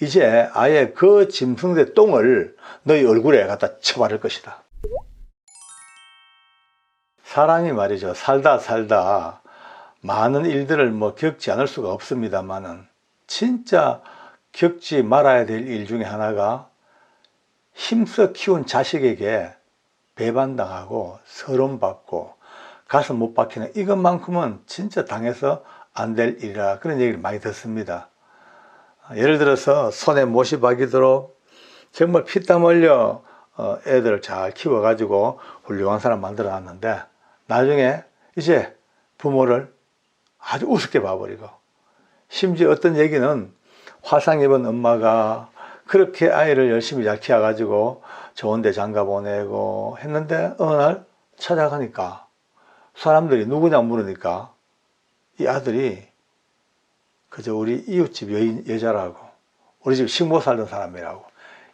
이제 아예 그 짐승의 똥을 너희 얼굴에 갖다 쳐바를 것이다. 사람이 말이죠. 살다 살다 많은 일들을 뭐 겪지 않을 수가 없습니다만은 진짜 겪지 말아야 될 일 중에 하나가 힘써 키운 자식에게 배반당하고 서름받고 가슴 못 박히는 이것만큼은 진짜 당해서 안 될 일이라 그런 얘기를 많이 듣습니다. 예를 들어서 손에 못이 박이도록 정말 피땀 흘려 어, 애들을 잘 키워가지고 훌륭한 사람 만들어 놨는데 나중에 이제 부모를 아주 우습게 봐버리고 심지어 어떤 얘기는 화상 입은 엄마가 그렇게 아이를 열심히 잘 키워가지고 좋은 데 장가 보내고 했는데 어느 날 찾아가니까 사람들이 누구냐 물으니까 이 아들이 그저 우리 이웃집 여인, 여자라고 우리 집 식모 살던 사람이라고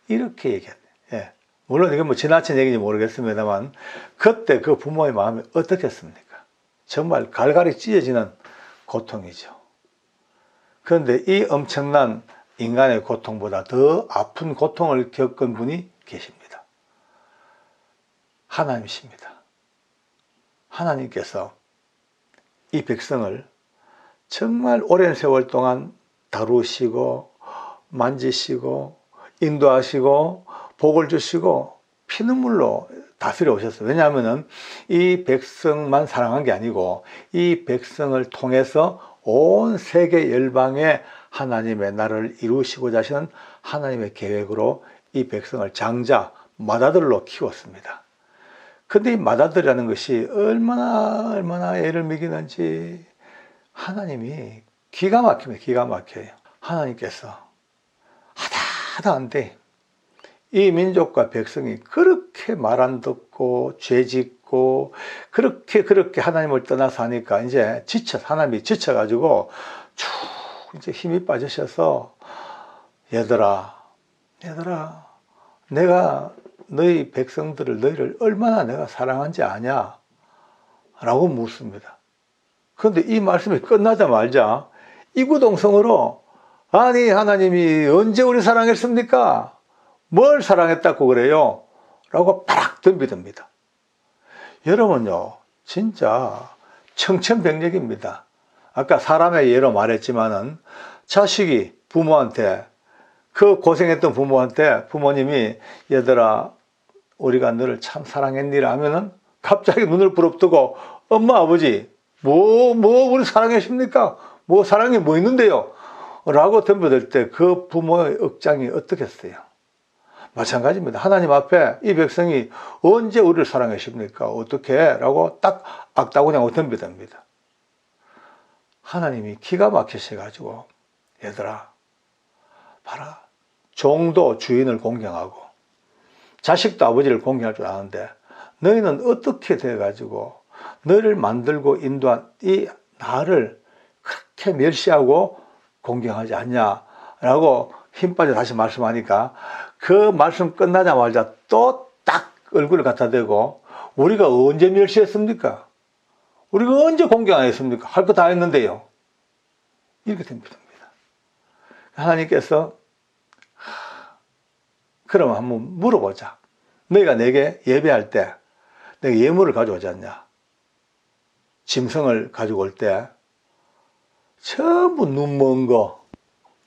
이렇게 얘기했네. 예. 물론 이건 뭐 지나친 얘기인지 모르겠습니다만 그때 그 부모의 마음이 어떻겠습니까? 정말 갈갈이 찢어지는 고통이죠. 그런데 이 엄청난 인간의 고통보다 더 아픈 고통을 겪은 분이 계십니다. 하나님이십니다. 하나님께서 이 백성을 정말 오랜 세월 동안 다루시고 만지시고 인도하시고 복을 주시고 피눈물로 다스려 오셨어요. 왜냐하면은 이 백성만 사랑한 게 아니고 이 백성을 통해서 온 세계 열방에 하나님의 나라를 이루시고자 하시는 하나님의 계획으로 이 백성을 장자 마다들로 키웠습니다. 근데 이 마다들이라는 것이 얼마나 얼마나 애를 먹이는지 하나님이 기가 막힙니다. 기가 막혀요. 하나님께서 하다 하다 한데 이 민족과 백성이 그렇게 말 안 듣고 죄 짓고 그렇게 그렇게 하나님을 떠나서 하니까 이제 지쳐 하나님이 지쳐 가지고 쭉 이제 힘이 빠지셔서 얘들아 얘들아 내가 너희 백성들을 너희를 얼마나 내가 사랑한지 아냐? 라고 묻습니다. 그런데 이 말씀이 끝나자마자 이구동성으로 아니 하나님이 언제 우리 사랑했습니까? 뭘 사랑했다고 그래요? 라고 바락 덤비듭니다. 여러분요 진짜 청천벽력입니다. 아까 사람의 예로 말했지만은 자식이 부모한테 그 고생했던 부모한테 부모님이 얘들아 우리가 너를 참 사랑했니라 하면은 갑자기 눈을 부릅뜨고 엄마 아버지 뭐 뭐 우리 사랑하십니까? 뭐 사랑이 뭐 있는데요? 라고 덤벼들 때 그 부모의 억장이 어떻겠어요? 마찬가지입니다. 하나님 앞에 이 백성이 언제 우리를 사랑하십니까? 어떻게? 라고 딱 악다구냐고 덤비답니다. 하나님이 기가 막히셔가지고 얘들아 봐라 종도 주인을 공경하고 자식도 아버지를 공경할 줄 아는데 너희는 어떻게 돼가지고 너를 만들고 인도한 이 나를 그렇게 멸시하고 공경하지 않냐라고 힘 빠져 다시 말씀하니까 그 말씀 끝나자마자 또 딱 얼굴을 갖다 대고 우리가 언제 멸시했습니까? 우리가 언제 공경 안 했습니까? 할 거 다 했는데요. 이렇게 됩니다. 하나님께서 그럼 한번 물어보자. 너희가 내게 예배할 때 내가 예물을 가져오지 않냐? 짐승을 가지고 올 때 전부 눈먼 거,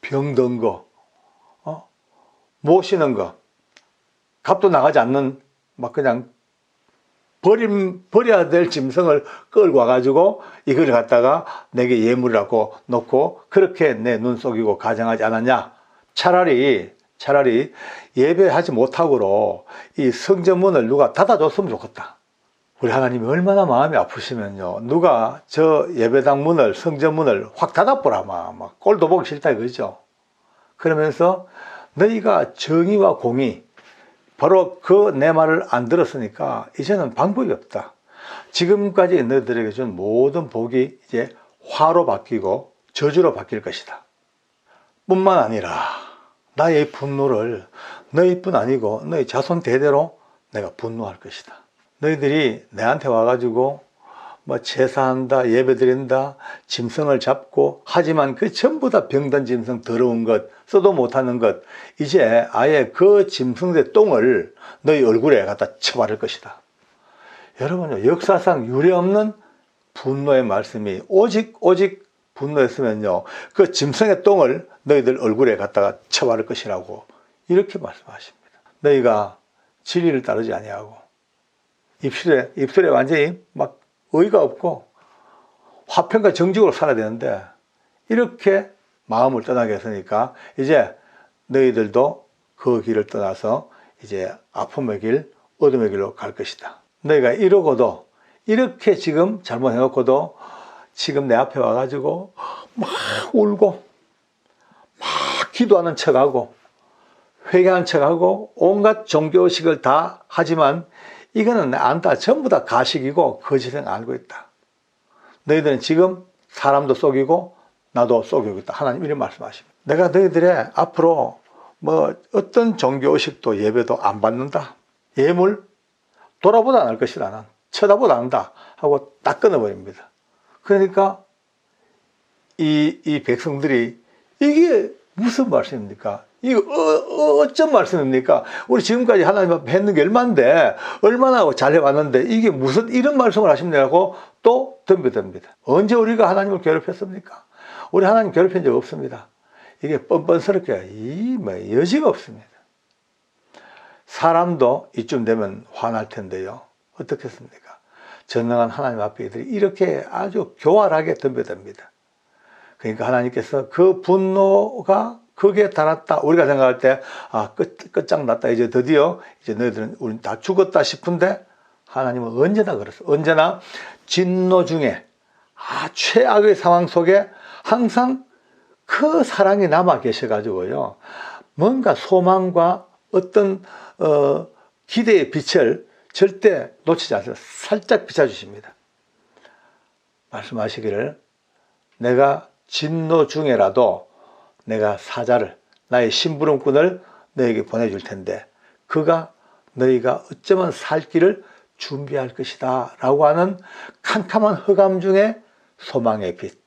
병든 거, 어? 모시는 거, 값도 나가지 않는 막 그냥 버림, 버려야 될 짐승을 끌고 와가지고 이걸 갖다가 내게 예물이라고 놓고 그렇게 내 눈 속이고 가정하지 않았냐? 차라리, 차라리 예배하지 못하고로 이 성전문을 누가 닫아줬으면 좋겠다. 우리 하나님이 얼마나 마음이 아프시면요. 누가 저 예배당 문을, 성전 문을 확 닫아보라, 막, 막 꼴도 보기 싫다 이거죠. 그러면서 너희가 정의와 공의, 바로 그 내 말을 안 들었으니까 이제는 방법이 없다. 지금까지 너희들에게 준 모든 복이 이제 화로 바뀌고 저주로 바뀔 것이다. 뿐만 아니라 나의 분노를 너희뿐 아니고 너희 자손 대대로 내가 분노할 것이다. 너희들이 내한테 와가지고 뭐 제사한다, 예배드린다, 짐승을 잡고 하지만 그 전부 다 병든 짐승 더러운 것, 써도 못하는 것, 이제 아예 그 짐승의 똥을 너희 얼굴에 갖다 쳐바를 것이다. 여러분 역사상 유례없는 분노의 말씀이 오직 오직 분노했으면요 그 짐승의 똥을 너희들 얼굴에 갖다가 쳐바를 것이라고 이렇게 말씀하십니다. 너희가 진리를 따르지 아니하고 입술에 입술에 완전히 막 의가 없고 화평과 정직으로 살아야 되는데 이렇게 마음을 떠나게 했으니까 이제 너희들도 그 길을 떠나서 이제 아픔의 길, 어둠의 길로 갈 것이다. 너희가 이러고도 이렇게 지금 잘못해놓고도 지금 내 앞에 와가지고 막 울고 막 기도하는 척하고 회개하는 척하고 온갖 종교의식을 다 하지만 이거는 안다 전부 다 가식이고 거짓은 알고 있다. 너희들은 지금 사람도 속이고 나도 속이고 있다. 하나님 이런 말씀하십니다. 내가 너희들의 앞으로 뭐 어떤 종교 의식도 예배도 안 받는다. 예물 돌아보다 않을 것이다. 난 쳐다보다 안다. 하고 딱 끊어버립니다. 그러니까 이, 이 백성들이 이게 무슨 말씀입니까? 이거 어, 어, 쩐 말씀입니까? 우리 지금까지 하나님 앞에 했는 게 얼만데 얼마나 잘 해왔는데 이게 무슨 이런 말씀을 하십니까? 또 덤벼듭니다. 언제 우리가 하나님을 괴롭혔습니까? 우리 하나님 괴롭힌 적 없습니다. 이게 뻔뻔스럽게 이 뭐 여지가 없습니다. 사람도 이쯤 되면 화날 텐데요. 어떻겠습니까? 전능한 하나님 앞에 이들이 이렇게 아주 교활하게 덤벼듭니다. 그러니까 하나님께서 그 분노가 거기에 달았다. 우리가 생각할 때, 아, 끝, 끝장났다. 이제 드디어, 이제 너희들은 우린 다 죽었다 싶은데, 하나님은 언제나 그랬어. 언제나 진노 중에, 아, 최악의 상황 속에 항상 그 사랑이 남아 계셔가지고요. 뭔가 소망과 어떤, 어, 기대의 빛을 절대 놓치지 않아요. 살짝 비춰주십니다. 말씀하시기를, 내가 진노 중에라도 내가 사자를 나의 심부름꾼을 너에게 보내줄 텐데 그가 너희가 어쩌면 살 길을 준비할 것이다 라고 하는 캄캄한 흑암 중에 소망의 빛.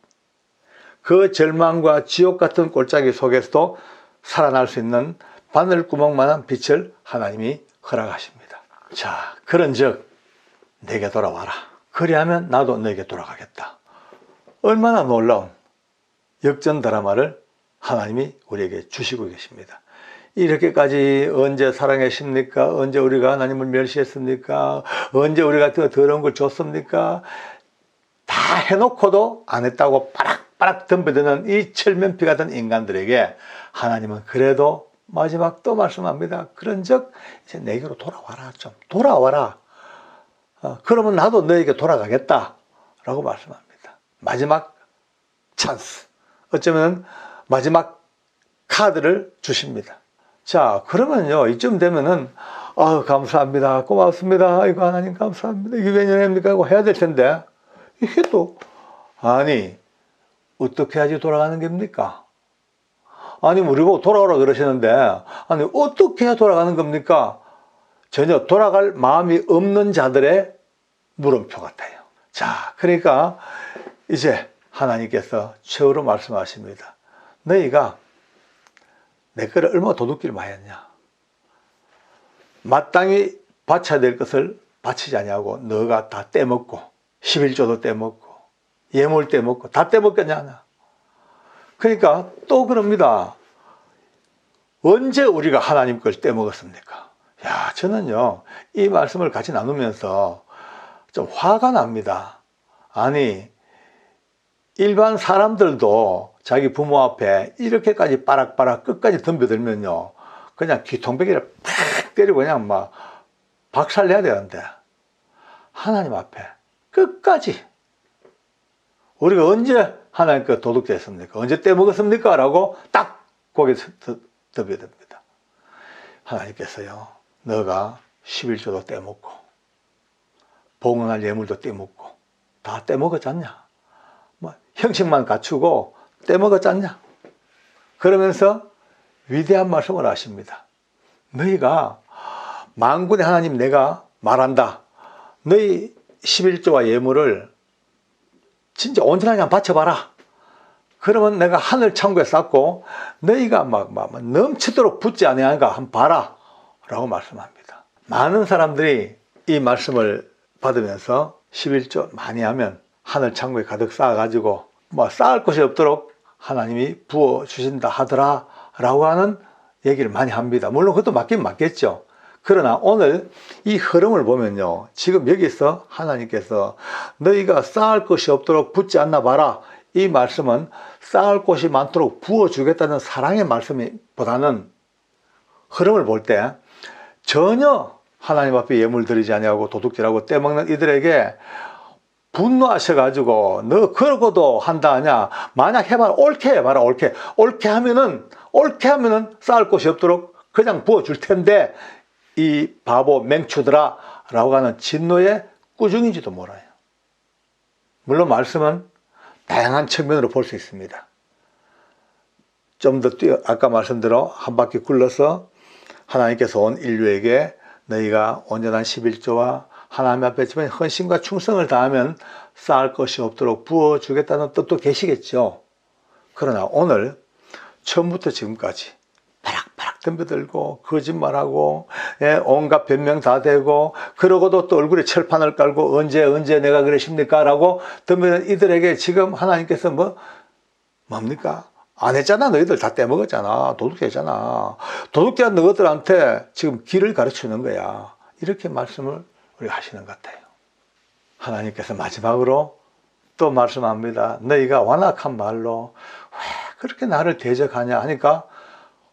그 절망과 지옥 같은 골짜기 속에서도 살아날 수 있는 바늘구멍만한 빛을 하나님이 허락하십니다. 자, 그런 즉, 내게 돌아와라. 그리하면 나도 너에게 돌아가겠다. 얼마나 놀라운 역전 드라마를 하나님이 우리에게 주시고 계십니다. 이렇게까지 언제 사랑했습니까? 언제 우리가 하나님을 멸시했습니까? 언제 우리가 더러운 걸 줬습니까? 다 해놓고도 안 했다고 빠락빠락 덤벼드는 이 철면피 같은 인간들에게 하나님은 그래도 마지막 또 말씀합니다. 그런 적 이제 내게로 돌아와라 좀 돌아와라. 어, 그러면 나도 너에게 돌아가겠다. 라고 말씀합니다. 마지막 찬스. 어쩌면 마지막 카드를 주십니다. 자, 그러면요, 이쯤 되면은, 아 감사합니다. 고맙습니다. 이거 하나님 감사합니다. 이게 웬일입니까? 하고 해야 될 텐데, 이게 또, 아니, 어떻게 해야지 돌아가는 겁니까? 아니, 우리 보고 돌아오라 그러시는데, 아니, 어떻게 해야 돌아가는 겁니까? 전혀 돌아갈 마음이 없는 자들의 물음표 같아요. 자, 그러니까, 이제 하나님께서 최후로 말씀하십니다. 너희가 내 거를 얼마나 도둑질을 많이 했냐. 마땅히 바쳐야 될 것을 바치지 아니하고 너가 다 떼먹고 11조도 떼먹고 예물 떼먹고 다 떼먹겠냐. 그러니까 또 그럽니다. 언제 우리가 하나님 걸 떼먹었습니까? 야, 저는요, 이 말씀을 같이 나누면서 좀 화가 납니다. 아니, 일반 사람들도 자기 부모 앞에 이렇게까지 빠락빠락 끝까지 덤벼들면요. 그냥 귀통배기를 팍 때리고 그냥 막 박살내야 되는데 하나님 앞에 끝까지 우리가 언제 하나님 그 도둑됐습니까? 언제 떼먹었습니까? 라고 딱 고개 덤벼듭니다. 하나님께서요. 너가 11조도 떼먹고 봉헌할 예물도 떼먹고 다 떼먹었지 않냐? 뭐 형식만 갖추고 떼먹었지 않냐? 그러면서 위대한 말씀을 하십니다. 너희가 만군의 하나님 내가 말한다. 너희 11조와 예물을 진짜 온전하게 한번 바쳐봐라. 그러면 내가 하늘 창고에 쌓고 너희가 막, 막, 막 넘치도록 붙지 아니하는가 한번 봐라. 라고 말씀합니다. 많은 사람들이 이 말씀을 받으면서 11조 많이 하면 하늘 창고에 가득 쌓아가지고 뭐 쌓을 곳이 없도록 하나님이 부어 주신다 하더라. 라고 하는 얘기를 많이 합니다. 물론 그것도 맞긴 맞겠죠. 그러나 오늘 이 흐름을 보면요. 지금 여기서 하나님께서 너희가 쌓을 것이 없도록 붙지 않나 봐라. 이 말씀은 쌓을 곳이 많도록 부어주겠다는 사랑의 말씀보다는 흐름을 볼 때 전혀 하나님 앞에 예물 드리지 아니하고 도둑질하고 떼먹는 이들에게 분노하셔가지고 너 그러고도 한다 하냐? 만약 해봐라 옳게 해봐라 옳게. 옳게 하면은 옳게 하면은 쌓을 곳이 없도록 그냥 부어줄 텐데 이 바보 맹추들아 라고 하는 진노의 꾸중인지도 몰라요. 물론 말씀은 다양한 측면으로 볼 수 있습니다. 좀 더 뛰어 아까 말씀대로 한 바퀴 굴러서 하나님께서 온 인류에게 너희가 온전한 11조와 하나님 앞에 지만 헌신과 충성을 다하면 쌓을 것이 없도록 부어주겠다는 뜻도 계시겠죠. 그러나 오늘 처음부터 지금까지 바락바락 덤벼들고 거짓말하고 예, 온갖 변명 다 되고 그러고도 또 얼굴에 철판을 깔고 언제 언제 내가 그러십니까? 라고 덤벼든 이들에게 지금 하나님께서 뭐 뭡니까? 안 했잖아 너희들 다 떼먹었잖아 도둑했잖아 도둑질한 너희들한테 지금 길을 가르치는 거야 이렇게 말씀을 우리가 하시는 것 같아요. 하나님께서 마지막으로 또 말씀합니다. 너희가 완악한 말로 왜 그렇게 나를 대적하냐 하니까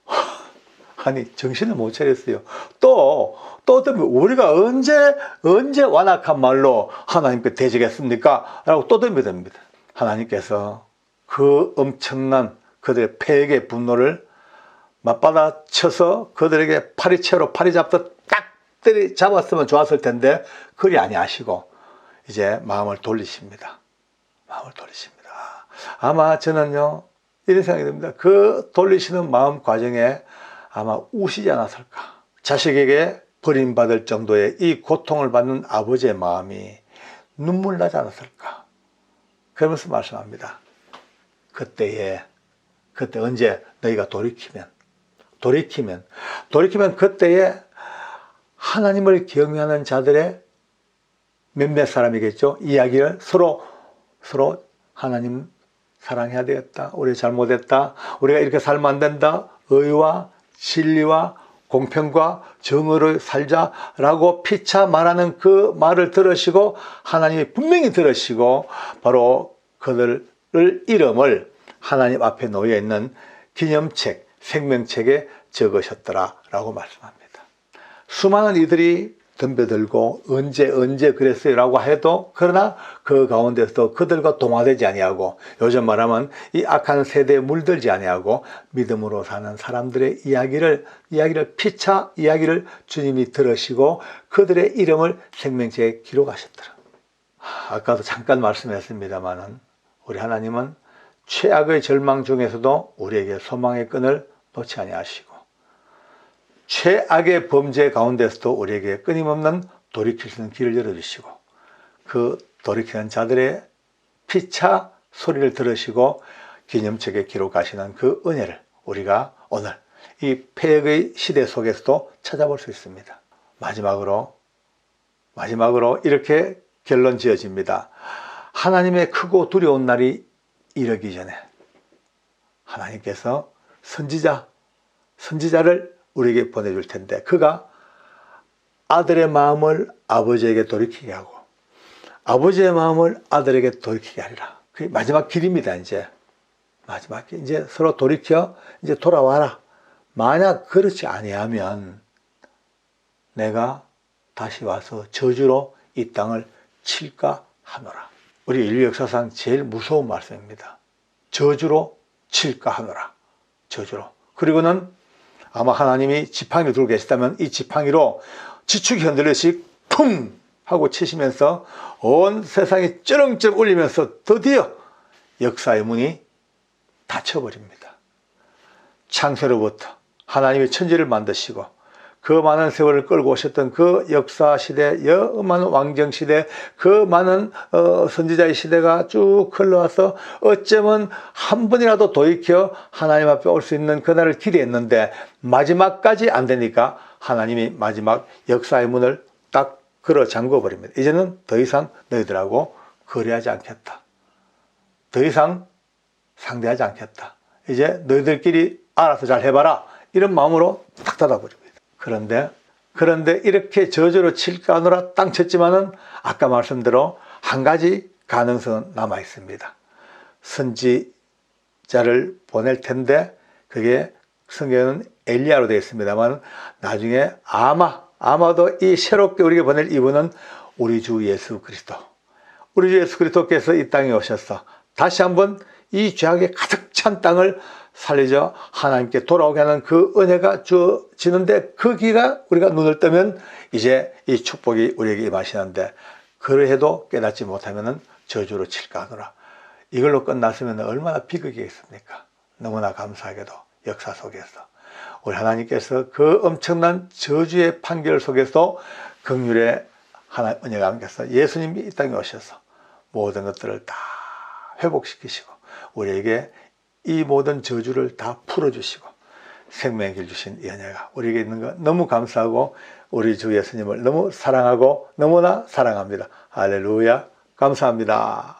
아니 정신을 못 차렸어요. 또또 또 우리가 언제 언제 완악한 말로 하나님께 대적했습니까? 라고 또 덤벼듭니다. 하나님께서 그 엄청난 그들의 폐역의 분노를 맞받아 쳐서 그들에게 파리채로 파리 잡듯 딱 때리 잡았으면 좋았을 텐데 그리 아니하시고 이제 마음을 돌리십니다. 마음을 돌리십니다. 아마 저는요 이런 생각이 듭니다. 그 돌리시는 마음 과정에 아마 우시지 않았을까. 자식에게 버림받을 정도의 이 고통을 받는 아버지의 마음이 눈물 나지 않았을까. 그러면서 말씀합니다. 그때에 그때 언제 너희가 돌이키면 돌이키면 돌이키면 그때에 하나님을 경외하는 자들의 몇몇 사람이겠죠. 이야기를 서로 서로 하나님 사랑해야 되겠다. 우리 잘못했다. 우리가 이렇게 살면 안 된다. 의와 진리와 공평과 정의를 살자라고 피차 말하는 그 말을 들으시고 하나님이 분명히 들으시고 바로 그들을 이름을 하나님 앞에 놓여 있는 기념책, 생명책에 적으셨더라라고 말씀합니다. 수많은 이들이 덤벼들고 언제 언제 그랬어요라고 해도 그러나 그 가운데서 그들과 동화되지 아니하고 요즘 말하면 이 악한 세대에 물들지 아니하고 믿음으로 사는 사람들의 이야기를 이야기를 피차 이야기를 주님이 들으시고 그들의 이름을 생명책에 기록하셨더라. 아까도 잠깐 말씀했습니다만은 우리 하나님은 최악의 절망 중에서도 우리에게 소망의 끈을 놓지 아니하시고 최악의 범죄 가운데서도 우리에게 끊임없는 돌이킬 수 있는 길을 열어주시고 그 돌이키는 자들의 피차 소리를 들으시고 기념책에 기록하시는 그 은혜를 우리가 오늘 이 폐역의 시대 속에서도 찾아볼 수 있습니다. 마지막으로 마지막으로 이렇게 결론 지어집니다. 하나님의 크고 두려운 날이 이르기 전에 하나님께서 선지자, 선지자를 우리에게 보내줄 텐데 그가 아들의 마음을 아버지에게 돌이키게 하고 아버지의 마음을 아들에게 돌이키게 하리라. 그 마지막 길입니다, 이제. 마지막 길. 이제 서로 돌이켜 이제 돌아와라. 만약 그렇지 아니하면 내가 다시 와서 저주로 이 땅을 칠까 하노라. 우리 인류 역사상 제일 무서운 말씀입니다. 저주로 칠까 하노라. 저주로. 그리고는 아마 하나님이 지팡이를 들고 계시다면 이 지팡이로 지축이 흔들리시 쿵 하고 치시면서 온 세상이 쩌렁쩌렁 울리면서 드디어 역사의 문이 닫혀버립니다. 창세로부터 하나님의 천지를 만드시고 그 많은 세월을 끌고 오셨던 그 역사 시대, 여 많은 왕정 시대, 그 많은 어, 선지자의 시대가 쭉 흘러와서 어쩌면 한 번이라도 돌이켜 하나님 앞에 올 수 있는 그날을 기대했는데 마지막까지 안 되니까 하나님이 마지막 역사의 문을 딱 걸어 잠궈 버립니다. 이제는 더 이상 너희들하고 거래하지 않겠다. 더 이상 상대하지 않겠다. 이제 너희들끼리 알아서 잘 해봐라. 이런 마음으로 탁 닫아버립니다. 그런데, 그런데 이렇게 저주로 칠까 하느라 땅 쳤지만은 아까 말씀대로 한 가지 가능성은 남아 있습니다. 선지자를 보낼 텐데 그게 성경은 엘리야로 되어 있습니다만 나중에 아마, 아마도 이 새롭게 우리에게 보낼 이분은 우리 주 예수 그리스도. 우리 주 예수 그리스도께서 이 땅에 오셔서 다시 한번 이 죄악에 가득 찬 땅을 살리죠. 하나님께 돌아오게 하는 그 은혜가 주어지는데 그 기가 우리가 눈을 뜨면 이제 이 축복이 우리에게 임하시는데 그러해도 깨닫지 못하면 저주로 칠까 하노라. 이걸로 끝났으면 얼마나 비극이겠습니까? 너무나 감사하게도 역사 속에서 우리 하나님께서 그 엄청난 저주의 판결 속에서 긍휼의 하나 은혜가 함께서 예수님이 이 땅에 오셔서 모든 것들을 다 회복시키시고 우리에게 이 모든 저주를 다 풀어주시고 생명의 길 주신 이 은혜가 우리에게 있는 것 너무 감사하고 우리 주 예수님을 너무 사랑하고 너무나 사랑합니다. 할렐루야 감사합니다.